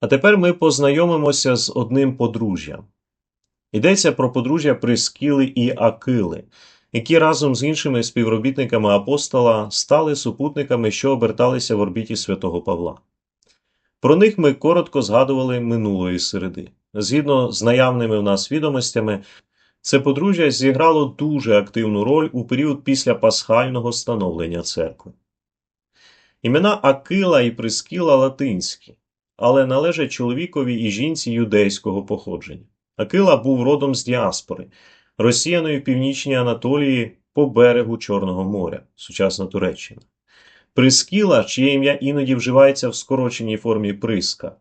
А тепер ми познайомимося з одним подружжям. Йдеться про подружжя Прискіли і Акили, які разом з іншими співробітниками апостола стали супутниками, що оберталися в орбіті святого Павла. Про них ми коротко згадували минулої середи. Згідно з наявними в нас відомостями, це подружжя зіграло дуже активну роль у період після пасхального становлення церкви. Імена Акила і Прискіла латинські, але належать чоловікові і жінці юдейського походження. Акила був родом з діаспори, розсіяної в північній Анатолії по берегу Чорного моря, сучасна Туреччина. Прискіла, чиє ім'я іноді вживається в скороченій формі приска,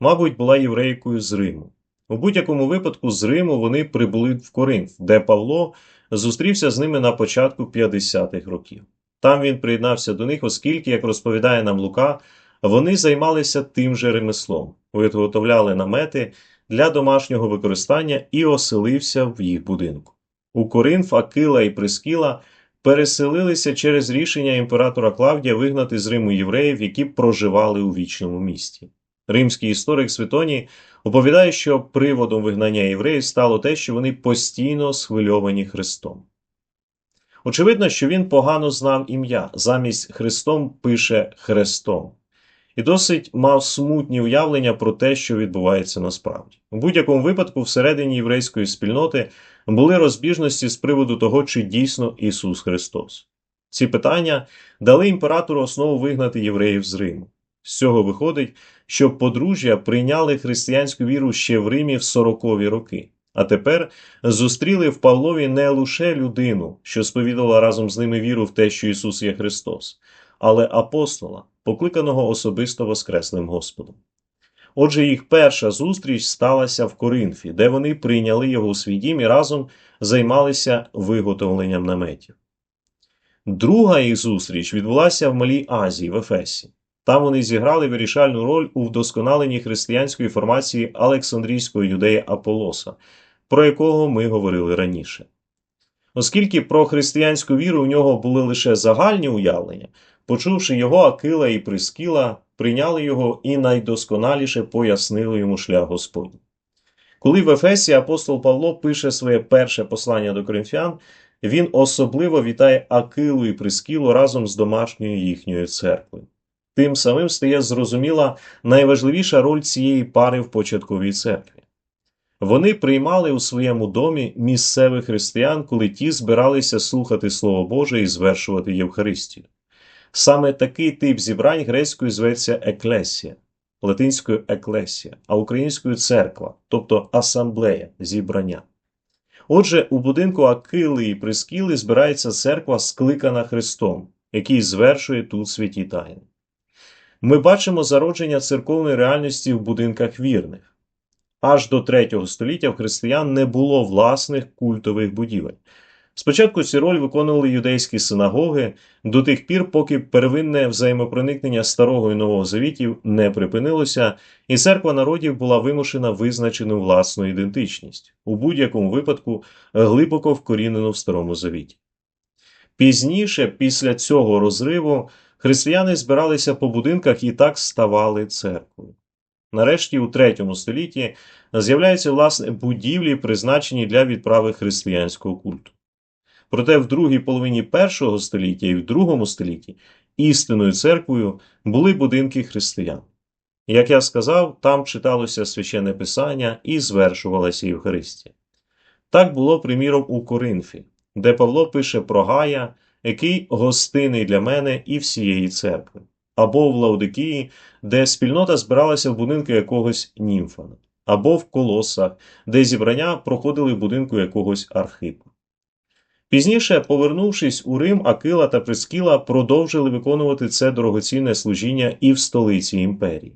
мабуть, була єврейкою з Риму. У будь-якому випадку з Риму вони прибули в Коринф, де Павло зустрівся з ними на початку 50-х років. Там він приєднався до них, оскільки, як розповідає нам Лука, вони займалися тим же ремеслом, виготовляли намети для домашнього використання і оселився в їх будинку. У Коринф Акила і Прискіла переселилися через рішення імператора Клавдія вигнати з Риму євреїв, які проживали у вічному місті. Римський історик Світоній оповідає, що приводом вигнання євреїв стало те, що вони постійно схвильовані Христом. Очевидно, що він погано знав ім'я, замість Христом пише Хрестом, і досить мав смутні уявлення про те, що відбувається насправді. У будь-якому випадку, всередині єврейської спільноти були розбіжності з приводу того, чи дійсно Ісус Христос. Ці питання дали імператору основу вигнати євреїв з Риму. З цього виходить, що подружжя прийняли християнську віру ще в Римі в 40-ві роки, а тепер зустріли в Павлові не лише людину, що сповідала разом з ними віру в те, що Ісус є Христос, але апостола, покликаного особисто Воскресним Господом. Отже, їх перша зустріч сталася в Коринфі, де вони прийняли його у свій дім і разом займалися виготовленням наметів. Друга їх зустріч відбулася в Малій Азії в Ефесі. Там вони зіграли вирішальну роль у вдосконаленні християнської формації Олександрійської юдеї Аполоса, про якого ми говорили раніше. Оскільки про християнську віру у нього були лише загальні уявлення, почувши його Акила і Прискіла, прийняли його і найдосконаліше пояснили йому шлях Господній. Коли в Ефесі апостол Павло пише своє перше послання до коринфян, він особливо вітає Акилу і Прискілу разом з домашньою їхньою церквою. Тим самим стає зрозуміла найважливіша роль цієї пари в початковій церкві. Вони приймали у своєму домі місцевих християн, коли ті збиралися слухати Слово Боже і звершувати Євхаристію. Саме такий тип зібрань грецькою зветься еклесія, латинською еклесія, а українською церква, тобто асамблея зібрання. Отже, у будинку Акили і Прискіли збирається церква, скликана Христом, який звершує тут святі тайни. Ми бачимо зародження церковної реальності в будинках вірних. Аж до третього століття в християн не було власних культових будівель. Спочатку цю роль виконували юдейські синагоги до тих пір, поки первинне взаємопроникнення старого і нового завітів не припинилося, і церква народів була вимушена визначену власну ідентичність, у будь-якому випадку глибоко вкорінену в старому завіті. Пізніше, після цього розриву, християни збиралися по будинках і так ставали церквою. Нарешті, у третьому столітті з'являються власне будівлі, призначені для відправи християнського культу. Проте в другій половині першого століття і в другому столітті істинною церквою були будинки християн. Як я сказав, там читалося священне писання і звершувалася Євхаристія. Так було, приміром, у Коринфі, де Павло пише про Гая, який гостинний для мене і всієї церкви, або в Лаудикії, де спільнота збиралася в будинку якогось німфана, або в колосах, де зібрання проходили в будинку якогось архипа. Пізніше, повернувшись у Рим, Акила та Прискіла продовжили виконувати це дорогоцінне служіння і в столиці імперії.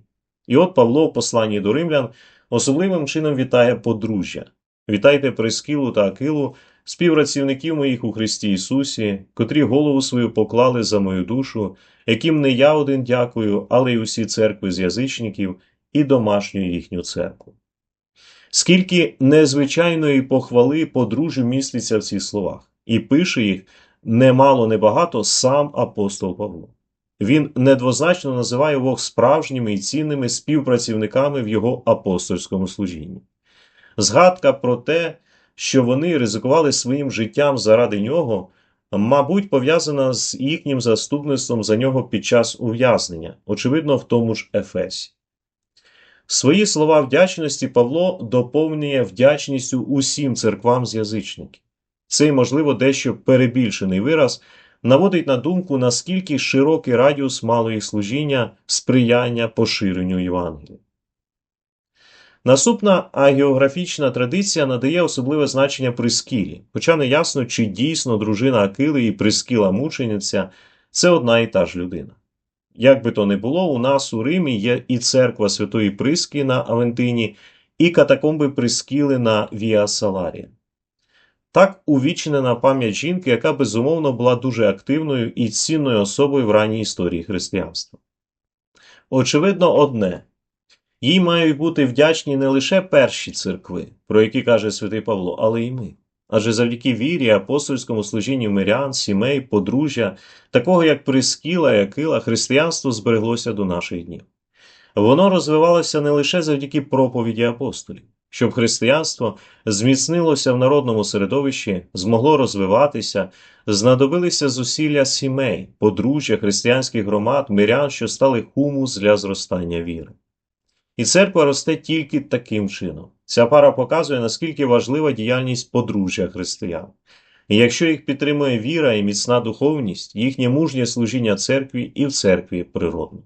І от Павло в посланні до римлян особливим чином вітає подружжя. Вітайте Прискілу та Акилу, співпрацівників моїх у Христі Ісусі, котрі голову свою поклали за мою душу, яким не я один дякую, але й усі церкви з язичників і домашню їхню церкву. Скільки незвичайної похвали подружжю міститься в цих словах, і пише їх немало небагато сам апостол Павло. він недвозначно називає обох справжніми і цінними співпрацівниками в його апостольському служінні. Згадка про те, що вони ризикували своїм життям заради нього, мабуть, пов'язана з їхнім заступництвом за нього під час ув'язнення, очевидно, в тому ж Ефесі. Свої слова вдячності Павло доповнює вдячністю усім церквам з язичників. Цей, можливо, дещо перебільшений вираз наводить на думку, наскільки широкий радіус мало їх служіння сприяння поширенню Євангелія. Наступна агеографічна традиція надає особливе значення Прискілі, хоча не ясно, чи дійсно дружина Акили і Прискіла мучениця це одна і та ж людина. Як би то не було, у нас у Римі є і церква Святої Приски на Авентині, і катакомби Прискіли на Віа Саларія. Так увічнена пам'ять жінки, яка безумовно була дуже активною і цінною особою в ранній історії християнства. Очевидно, одне їй мають бути вдячні не лише перші церкви, про які каже святий Павло, але й ми. Адже завдяки вірі, апостольському служінню мирян, сімей, подружжя, такого як Прискіла і Акила, християнство збереглося до наших днів. Воно розвивалося не лише завдяки проповіді апостолів, щоб християнство зміцнилося в народному середовищі, змогло розвиватися, знадобилися зусилля сімей, подружжя, християнських громад, мирян, що стали хумус для зростання віри. І церква росте тільки таким чином. Ця пара показує, наскільки важлива діяльність подружжя християн. І якщо їх підтримує віра і міцна духовність, їхнє мужнє служіння церкві і в церкві природне.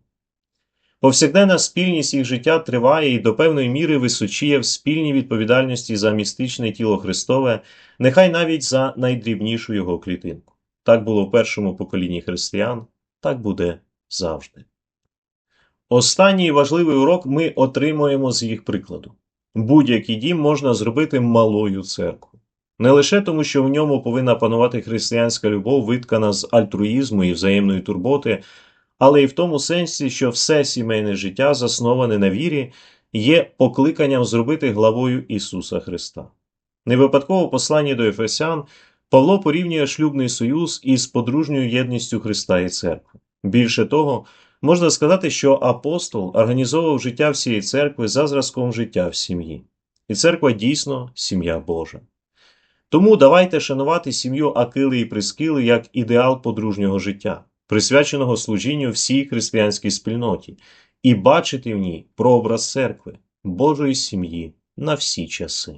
Повсякденна спільність їх життя триває і до певної міри височіє в спільній відповідальності за містичне тіло Христове, нехай навіть за найдрібнішу його клітинку. Так було в першому поколінні християн, так буде завжди. Останній важливий урок ми отримуємо з їх прикладу. Будь-який дім можна зробити малою церквою. Не лише тому, що в ньому повинна панувати християнська любов, виткана з альтруїзму і взаємної турботи, але й в тому сенсі, що все сімейне життя, засноване на вірі, є покликанням зробити главою Ісуса Христа. Не випадково в посланні до Ефесян Павло порівнює шлюбний союз із подружньою єдністю Христа і церкви. Більше того, можна сказати, що апостол організовував життя всієї церкви за зразком життя в сім'ї. І церква дійсно сім'я Божа. Тому давайте шанувати сім'ю Акили і Прискили як ідеал подружнього життя, присвяченого служінню всій християнській спільноті, і бачити в ній прообраз церкви, Божої сім'ї на всі часи.